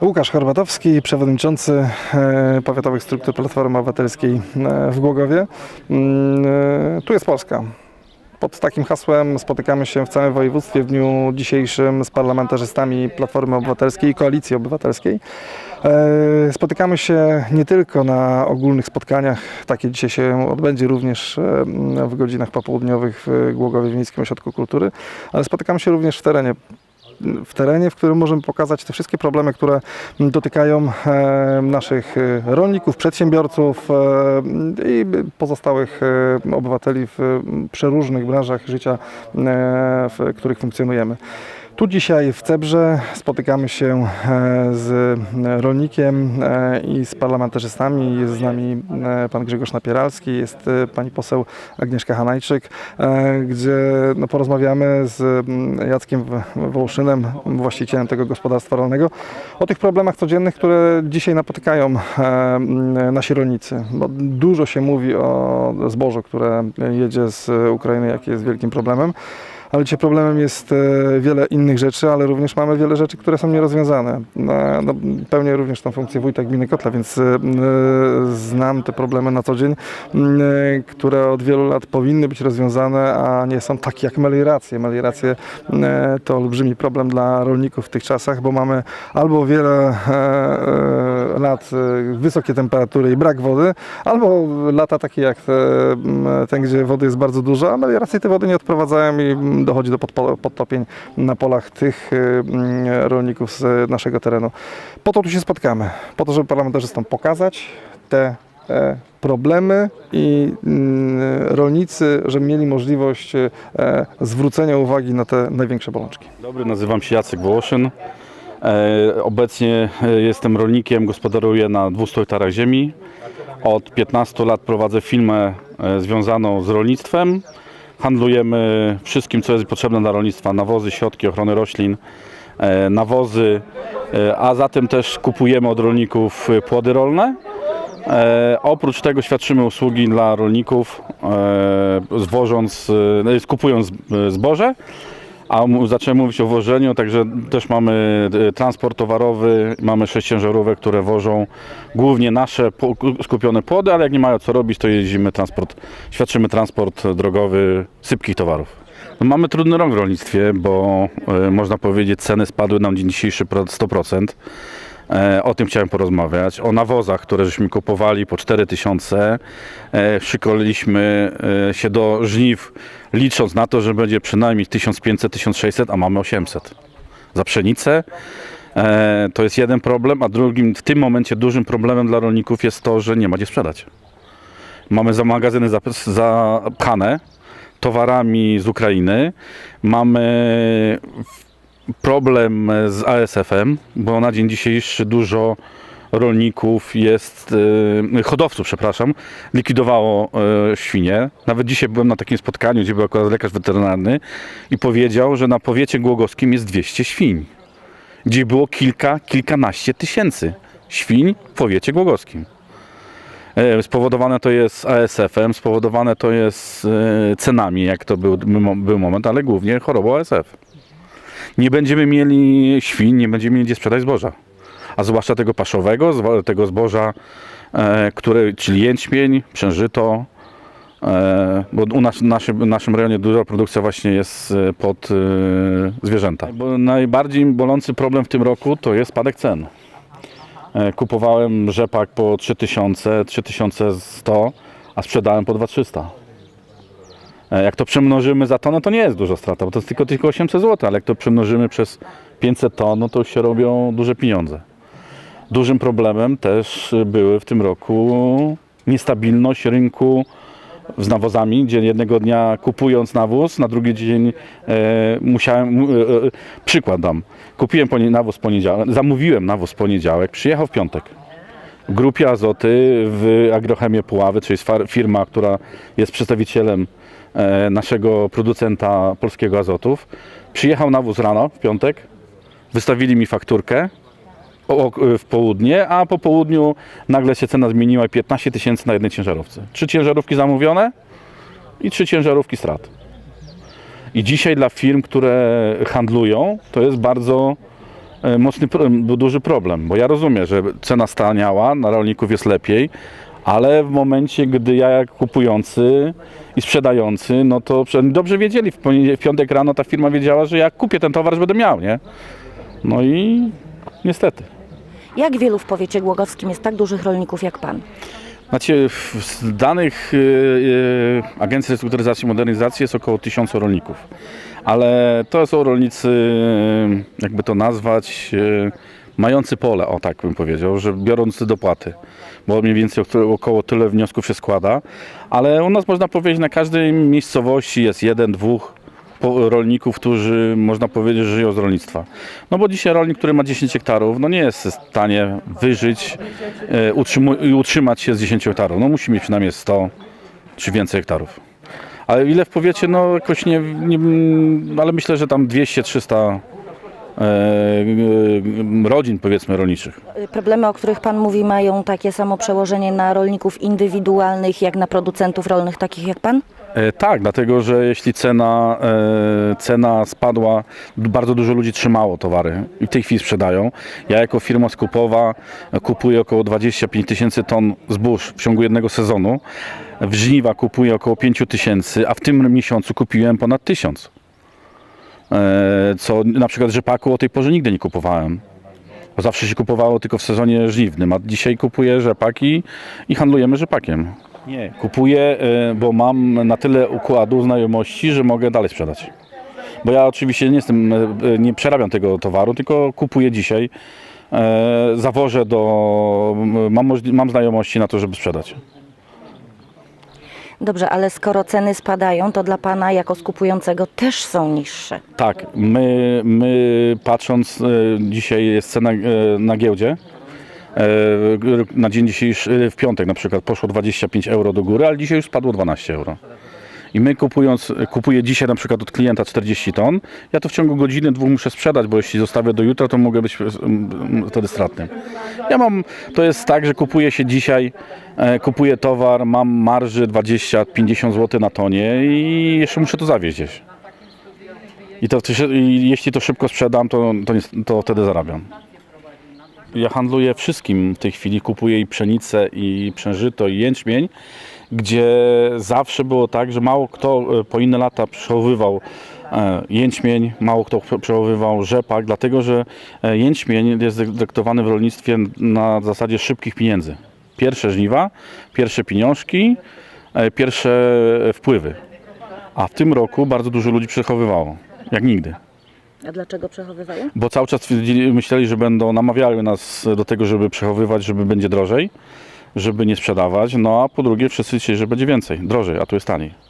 Łukasz Horbatowski, przewodniczący e, Powiatowych Struktur Platformy Obywatelskiej e, w Głogowie. Mm, e, Tu jest Polska. Pod takim hasłem spotykamy się w całym województwie w dniu dzisiejszym z parlamentarzystami Platformy Obywatelskiej i Koalicji Obywatelskiej. Spotykamy się nie tylko na ogólnych spotkaniach, takie dzisiaj się odbędzie również w godzinach popołudniowych w Głogowie w Miejskim Ośrodku Kultury, ale spotykamy się również w terenie w terenie, w którym możemy pokazać te wszystkie problemy, które dotykają e, naszych e, rolników, przedsiębiorców e, i pozostałych obywateli w przeróżnych branżach życia, w których funkcjonujemy. Tu dzisiaj w Cebrze spotykamy się e, z rolnikiem e, i z parlamentarzystami. Jest z nami e, pan Grzegorz Napieralski, jest pani poseł Agnieszka Hanajczyk, gdzie no, porozmawiamy z mm, Jackiem Wołszynem, właścicielem tego gospodarstwa rolnego, o tych problemach codziennych, które dzisiaj napotykają mm, nasi rolnicy. Bo dużo się mówi o zbożu, które jedzie z Ukrainy, jakie jest wielkim problemem. Ale dzisiaj problemem jest e, wiele innych rzeczy, ale również mamy wiele rzeczy, które są nierozwiązane. E, No, pełnię również tą funkcję wójta gminy Kotla, więc e, znam te problemy na co dzień, które od wielu lat powinny być rozwiązane, a nie są takie jak melioracje. Melioracje to olbrzymi problem dla rolników w tych czasach, bo mamy albo wiele lat wysokie temperatury i brak wody, albo lata takie jak ten, gdzie wody jest bardzo dużo, a melioracje te wody nie odprowadzają i dochodzi do podtopień na polach tych e, m, rolników z naszego terenu. Po to tu się spotkamy, po to, żeby parlamentarzystom pokazać te e, problemy i mm, rolnicy, żeby mieli możliwość e, zwrócenia uwagi na te największe bolączki. Dobry, nazywam się Jacek Wołoszyn. E, obecnie jestem rolnikiem, gospodaruję na 200 hektarach ziemi. Od 15 lat prowadzę firmę związaną z rolnictwem. Handlujemy wszystkim, co jest potrzebne dla rolnictwa. Nawozy, środki ochrony roślin, e, nawozy, e, a zatem też kupujemy od rolników e, płody rolne. Oprócz tego świadczymy usługi dla rolników, zwożąc, skupując zboże. A zacząłem mówić o wożeniu, także też mamy e, transport towarowy, mamy sześć ciężarówek, które wożą głównie nasze skupione płody, ale jak nie mają co robić, to jeździmy transport, świadczymy transport drogowy sypkich towarów. No, mamy trudny rok w rolnictwie, bo e, można powiedzieć ceny spadły nam dzień dzisiejszy pro 100%. E, O tym chciałem porozmawiać. O nawozach, które żeśmy kupowali po 4000. E, Szykowaliśmy e, się do żniw, licząc na to, że będzie przynajmniej 1500-1600, a mamy 800. Za pszenicę e, to jest jeden problem, a drugim w tym momencie dużym problemem dla rolników jest to, że nie ma gdzie sprzedać. Mamy za magazyny zap- zapchane towarami z Ukrainy. Mamy problem z ASF-em, bo na dzień dzisiejszy dużo rolników jest, e, hodowców, przepraszam, likwidowało e, świnie. Nawet dzisiaj byłem na takim spotkaniu, gdzie był akurat lekarz weterynarny i powiedział, że na powiecie głogowskim jest 200 świń, gdzie było kilka, kilkanaście tysięcy świń w powiecie głogowskim. E, Spowodowane to jest ASF-em, spowodowane to jest e, cenami, jak to był, był moment, ale głównie chorobą ASF nie będziemy mieli świń, nie będziemy mieli gdzie sprzedać zboża. A zwłaszcza tego paszowego, tego zboża, e, które, czyli jęczmień, przężyto, e, bo u nas, w naszym, naszym rejonie duża produkcja właśnie jest e, pod e, zwierzęta. Bo najbardziej bolący problem w tym roku to jest spadek cen. E, kupowałem rzepak po 3000, 3100, a sprzedałem po 2300. E, Jak to przemnożymy za tonę, to nie jest duża strata, bo to jest tylko, tylko 800 zł, ale jak to przemnożymy przez 500 ton, no to już się robią duże pieniądze. Dużym problemem też były w tym roku niestabilność rynku z nawozami, gdzie jednego dnia kupując nawóz, na drugi dzień e, musiałem, mu- e, e, przykład dam, kupiłem poni- nawóz poniedziałek, zamówiłem nawóz poniedziałek, przyjechał w piątek. Grupie Azoty w Agrochemie Puławy, czyli firma, która jest przedstawicielem naszego producenta polskiego azotów. Przyjechał nawóz rano w piątek, wystawili mi fakturkę w południe, a po południu nagle się cena zmieniła i 15 tysięcy na jednej ciężarówce. Trzy ciężarówki zamówione i trzy ciężarówki strat. I dzisiaj dla firm, które handlują, to jest bardzo e, mocny, duży problem, bo ja rozumiem, że cena staniała, na rolników jest lepiej, ale w momencie, gdy ja jak kupujący i sprzedający, no to dobrze wiedzieli, w, piątek rano ta firma wiedziała, że jak kupię ten towar, że będę miał, nie? No i niestety. Jak wielu w powiecie głogowskim jest tak dużych rolników jak pan? Znaczy, w- z danych y, y, Agencji Restrukturyzacji i Modernizacji jest około 1000 rolników, ale to są rolnicy, jakby to nazwać, y, mający pole, o tak bym powiedział, że biorący dopłaty, bo mniej więcej około- tyle wniosków się składa, ale u nas można powiedzieć, na każdej miejscowości jest jeden, dwóch rolników, którzy można powiedzieć żyją z rolnictwa. No bo dzisiaj rolnik, który ma 10 hektarów, no nie jest w stanie wyżyć e, i utrzymać się z 10 hektarów. No musi mieć przynajmniej 100 czy więcej hektarów. Ale ile w powiecie, no jakoś nie, nie ale myślę, że tam 200-300 e, e, rodzin powiedzmy rolniczych. Problemy, o których pan mówi, mają takie samo przełożenie na rolników indywidualnych, jak na producentów rolnych takich jak pan? E, tak, dlatego że jeśli cena, e, cena spadła, bardzo dużo ludzi trzymało towary i w tej chwili sprzedają. Ja jako firma skupowa e, kupuję około 25 tysięcy ton zbóż w ciągu jednego sezonu. W żniwa kupuję około 5 tysięcy, a w tym miesiącu kupiłem ponad 1000. E, co na przykład rzepaku o tej porze nigdy nie kupowałem. Bo zawsze się kupowało tylko w sezonie żniwnym, a dzisiaj kupuję rzepaki i handlujemy rzepakiem. Nie, kupuję, y, bo mam na tyle układu znajomości, że mogę dalej sprzedać. Bo ja oczywiście nie jestem, y, nie przerabiam tego towaru, tylko kupuję dzisiaj, e, zawożę do, mam, mam znajomości na to, żeby sprzedać. Dobrze, ale skoro ceny spadają, to dla pana jako skupującego też są niższe. Tak, my, my patrząc, e, dzisiaj jest cena e, na giełdzie, e, na dzień dzisiejszy, w piątek na przykład poszło 25 euro do góry, ale dzisiaj już spadło 12 euro. I my kupując, kupuję dzisiaj na przykład od klienta 40 ton, ja to w ciągu godziny, dwóch muszę sprzedać, bo jeśli zostawię do jutra, to mogę być mm, wtedy stratny. Ja mam, to jest tak, że kupuję się dzisiaj, e, kupuję towar, mam marży 20-50 zł na tonie i jeszcze muszę to zawieźć gdzieś. I, to, i jeśli to szybko sprzedam, to, to, to wtedy zarabiam. Ja handluję wszystkim w tej chwili. Kupuję i pszenicę, i przężyto, i jęczmień, gdzie zawsze było tak, że mało kto e, po inne lata przechowywał e, jęczmień, mało kto przechowywał rzepak, dlatego że e, jęczmień jest dyrektowany w rolnictwie na zasadzie szybkich pieniędzy. Pierwsze żniwa, pierwsze pieniążki, pierwsze wpływy. A w tym roku bardzo dużo ludzi przechowywało, jak nigdy. A dlaczego przechowywają? Bo cały czas twierdzili, myśleli, że będą, namawiały nas do tego, żeby przechowywać, żeby będzie drożej, żeby nie sprzedawać. No a po drugie wszyscy chcieli, że będzie więcej, drożej, a tu jest taniej.